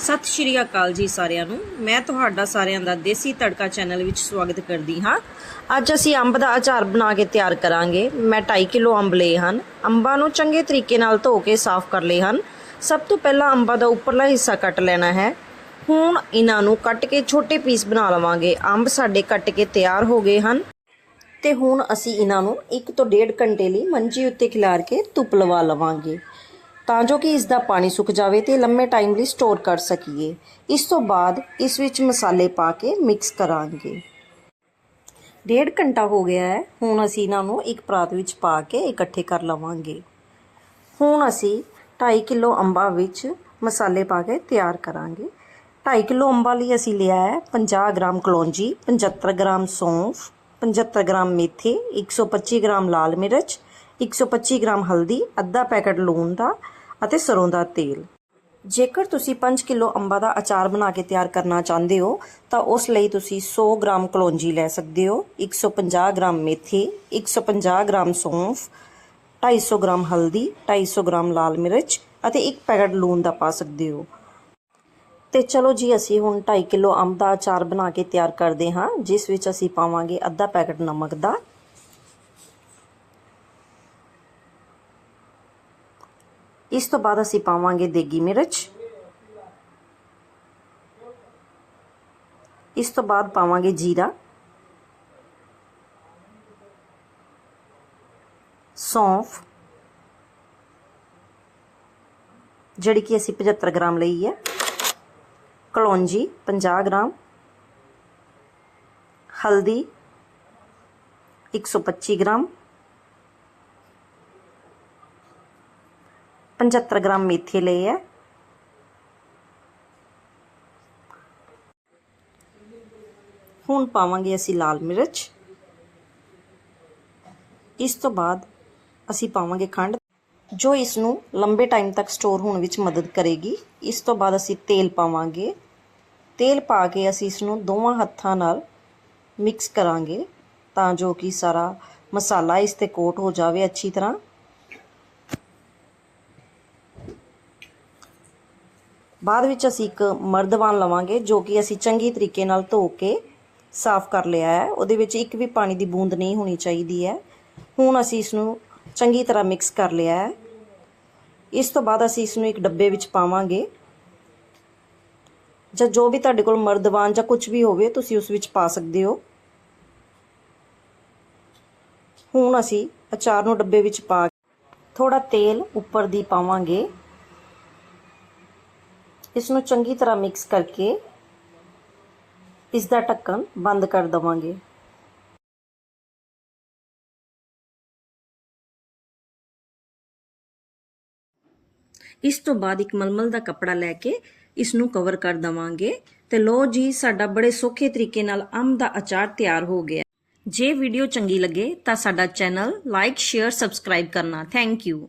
ਸਤਿ ਸ਼੍ਰੀ ਅਕਾਲ ਜੀ ਸਾਰਿਆਂ ਨੂੰ। ਮੈਂ ਤੁਹਾਡਾ ਸਾਰਿਆਂ ਦਾ ਦੇਸੀ ਤੜਕਾ ਚੈਨਲ ਵਿੱਚ ਸਵਾਗਤ ਕਰਦੀ ਹਾਂ। ਅੱਜ ਅਸੀਂ ਅੰਬ ਦਾ ਅਚਾਰ ਬਣਾ ਕੇ ਤਿਆਰ ਕਰਾਂਗੇ। ਮੈਂ 2.5 ਕਿਲੋ ਅੰਬ ਲਏ ਹਨ। ਅੰਬਾਂ ਨੂੰ ਚੰਗੇ ਤਰੀਕੇ ਨਾਲ ਧੋ ਕੇ ਸਾਫ਼ ਕਰ ਲਏ ਹਨ। ਸਭ ਤੋਂ ਪਹਿਲਾਂ ਅੰਬਾਂ ਦਾ ਉੱਪਰਲਾ ਹਿੱਸਾ ਕੱਟ ਲੈਣਾ ਹੈ। ਹੁਣ ਇਹਨਾਂ ਨੂੰ ਕੱਟ ਕੇ ਛੋਟੇ ਪੀਸ ਬਣਾ ਲਵਾਂਗੇ। ਅੰਬ ਸਾਡੇ ਕੱਟ ਕੇ ਤਿਆਰ ਹੋ ਗਏ ਹਨ। ਤੇ ਹੁਣ ਅਸੀਂ ਇਹਨਾਂ ਨੂੰ 1 ਤੋਂ 1.5 ਘੰਟੇ ਲਈ ਮੰਜੀ ਉੱਤੇ ਖਿਲਾਰ ਕੇ ਧੁੱਪ ਲਵਾ ਲਵਾਂਗੇ। ਤਾਂ ਜੋ ਕਿ ਇਸ ਦਾ ਪਾਣੀ ਸੁੱਕ ਜਾਵੇ ਤੇ ਲੰਮੇ ਟਾਈਮ ਲਈ ਸਟੋਰ ਕਰ ਸਕੀਏ। ਇਸ ਤੋਂ ਬਾਅਦ ਇਸ ਵਿੱਚ ਮਸਾਲੇ ਪਾ ਕੇ ਮਿਕਸ ਕਰਾਂਗੇ। ਡੇਢ ਘੰਟਾ ਹੋ ਗਿਆ ਹੈ। ਹੁਣ ਅਸੀਂ ਇਹਨਾਂ ਨੂੰ ਇੱਕ ਪਰਾਤ ਵਿੱਚ ਪਾ ਕੇ ਇਕੱਠੇ ਕਰ ਲਵਾਂਗੇ। ਹੁਣ ਅਸੀਂ 2.5 ਕਿਲੋ ਅੰਬਾਂ ਵਿੱਚ ਮਸਾਲੇ ਪਾ ਕੇ ਤਿਆਰ ਕਰਾਂਗੇ। 2.5 ਕਿਲੋ ਅੰਬਾਂ ਲਈ ਅਸੀਂ ਲਿਆ ਹੈ 50 ਗ੍ਰਾਮ ਕਲੌਂਜੀ 75 ਗ੍ਰਾਮ ਸੌਂਫ 75 ਗ੍ਰਾਮ ਮੇਥੇ 125 ਗ੍ਰਾਮ ਲਾਲ ਮਿਰਚ 125 ਗ੍ਰਾਮ ਹਲਦੀ, ਅੱਧਾ ਪੈਕੇਟ ਲੂਣ ਦਾ ਅਤੇ ਸਰੋਂ ਦਾ ਤੇਲ। ਜੇਕਰ ਤੁਸੀਂ 5 ਕਿਲੋ ਅੰਬਾਂ ਦਾ ਅਚਾਰ ਬਣਾ ਕੇ ਤਿਆਰ ਕਰਨਾ ਚਾਹੁੰਦੇ ਹੋ, ਤਾਂ ਉਸ ਲਈ ਤੁਸੀਂ 100 ਗ੍ਰਾਮ ਕਲੌਂਜੀ ਲੈ ਸਕਦੇ ਹੋ 150 ਗ੍ਰਾਮ ਮੇਥੀ 150 ਗ੍ਰਾਮ ਸੌਂਫ 250 ਗ੍ਰਾਮ ਹਲਦੀ 250 ਗ੍ਰਾਮ ਲਾਲ ਮਿਰਚ ਅਤੇ ਇੱਕ ਪੈਕੇਟ ਲੂਣ ਦਾ ਪਾ ਸਕਦੇ ਹੋ। ਤੇ ਚਲੋ ਜੀ, ਅਸੀਂ ਹੁਣ 2.5 ਕਿਲੋ ਅੰਬ ਦਾ ਅਚਾਰ ਬਣਾ ਕੇ ਤਿਆਰ ਕਰਦੇ ਹਾਂ, ਜਿਸ ਵਿੱਚ ਅਸੀਂ ਪਾਵਾਂਗੇ ਅੱਧਾ ਪੈਕੇਟ ਨਮਕ ਦਾ ਇਸ ਤੋਂ ਬਾਅਦ ਅਸੀਂ ਪਾਵਾਂਗੇ ਦੇਗੀ ਮਿਰਚ ਇਸ ਤੋਂ ਬਾਅਦ ਪਾਵਾਂਗੇ ਜੀਰਾ ਸੌਂਫ ਜਿਹੜੀ ਕਿ ਅਸੀਂ 75 ਗ੍ਰਾਮ ਲਈ ਹੈ ਕਲੌਂਜੀ 50 ਗ੍ਰਾਮ ਹਲਦੀ 125 ਗ੍ਰਾਮ 75 ਗ੍ਰਾਮ ਮੇਥੇ ਲਏ ਹੈ ਹੁਣ ਪਾਵਾਂਗੇ ਅਸੀਂ ਲਾਲ ਮਿਰਚ। ਇਸ ਤੋਂ ਬਾਅਦ ਅਸੀਂ ਪਾਵਾਂਗੇ ਖੰਡ, ਜੋ ਇਸ ਨੂੰ ਲੰਬੇ ਟਾਈਮ ਤੱਕ ਸਟੋਰ ਹੋਣ ਵਿੱਚ ਮਦਦ ਕਰੇਗੀ। ਇਸ ਤੋਂ ਬਾਅਦ ਅਸੀਂ ਤੇਲ ਪਾਵਾਂਗੇ। ਤੇਲ ਪਾ ਕੇ ਅਸੀਂ ਇਸ ਨੂੰ ਦੋਵਾਂ ਹੱਥਾਂ ਨਾਲ ਮਿਕਸ ਕਰਾਂਗੇ ਤਾਂ ਜੋ ਕਿ ਸਾਰਾ ਮਸਾਲਾ ਇਸ ਤੇ ਕੋਟ ਹੋ ਜਾਵੇ ਅੱਛੀ ਤਰ੍ਹਾਂ। ਬਾਅਦ ਵਿੱਚ ਅਸੀਂ ਇੱਕ ਮਰਦਵਾਨ ਲਵਾਂਗੇ, ਜੋ ਕਿ ਅਸੀਂ ਚੰਗੀ ਤਰੀਕੇ ਨਾਲ ਧੋ ਕੇ ਸਾਫ਼ ਕਰ ਲਿਆ ਹੈ। ਉਹਦੇ ਵਿੱਚ ਇੱਕ ਵੀ ਪਾਣੀ ਦੀ ਬੂੰਦ ਨਹੀਂ ਹੋਣੀ ਚਾਹੀਦੀ ਹੈ। ਹੁਣ ਅਸੀਂ ਇਸ ਨੂੰ ਚੰਗੀ ਤਰ੍ਹਾਂ ਮਿਕਸ ਕਰ ਲਿਆ ਹੈ। ਇਸ ਤੋਂ ਬਾਅਦ ਅਸੀਂ ਇਸ ਨੂੰ ਇੱਕ ਡੱਬੇ ਵਿੱਚ ਪਾਵਾਂਗੇ। ਜਾਂ ਜੋ ਵੀ ਤੁਹਾਡੇ ਕੋਲ ਮਰਦਵਾਨ ਜਾਂ ਕੁਝ ਵੀ ਹੋਵੇ, ਤੁਸੀਂ ਉਸ ਵਿੱਚ ਪਾ ਸਕਦੇ ਹੋ। ਹੁਣ ਅਸੀਂ ਅਚਾਰ ਨੂੰ ਡੱਬੇ ਵਿੱਚ ਪਾ ਥੋੜਾ ਤੇਲ ਉੱਪਰ ਦੀ ਪਾਵਾਂਗੇ। ਇਸ ਨੂੰ ਚੰਗੀ ਤਰ੍ਹਾਂ ਮਿਕਸ ਕਰਕੇ ਇਸ ਦਾ ਢੱਕਣ ਬੰਦ ਕਰ ਦਵਾਂਗੇ। ਇਸ ਤੋਂ ਬਾਅਦ ਇੱਕ ਮਲਮਲ ਦਾ ਕੱਪੜਾ ਲੈ ਕੇ ਇਸ ਨੂੰ ਕਵਰ ਕਰ ਦਵਾਂਗੇ ਤੇ ਲੋ ਜੀ, ਸਾਡਾ ਬੜੇ ਸੌਖੇ ਤਰੀਕੇ ਨਾਲ ਅੰਬ ਦਾ ਅਚਾਰ ਤਿਆਰ ਹੋ ਗਿਆ। ਜੇ ਵੀਡੀਓ ਚੰਗੀ ਲੱਗੇ ਤਾਂ ਸਾਡਾ ਚੈਨਲ ਲਾਈਕ ਸ਼ੇਅਰ ਸਬਸਕ੍ਰਾਈਬ ਕਰਨਾ। Thank you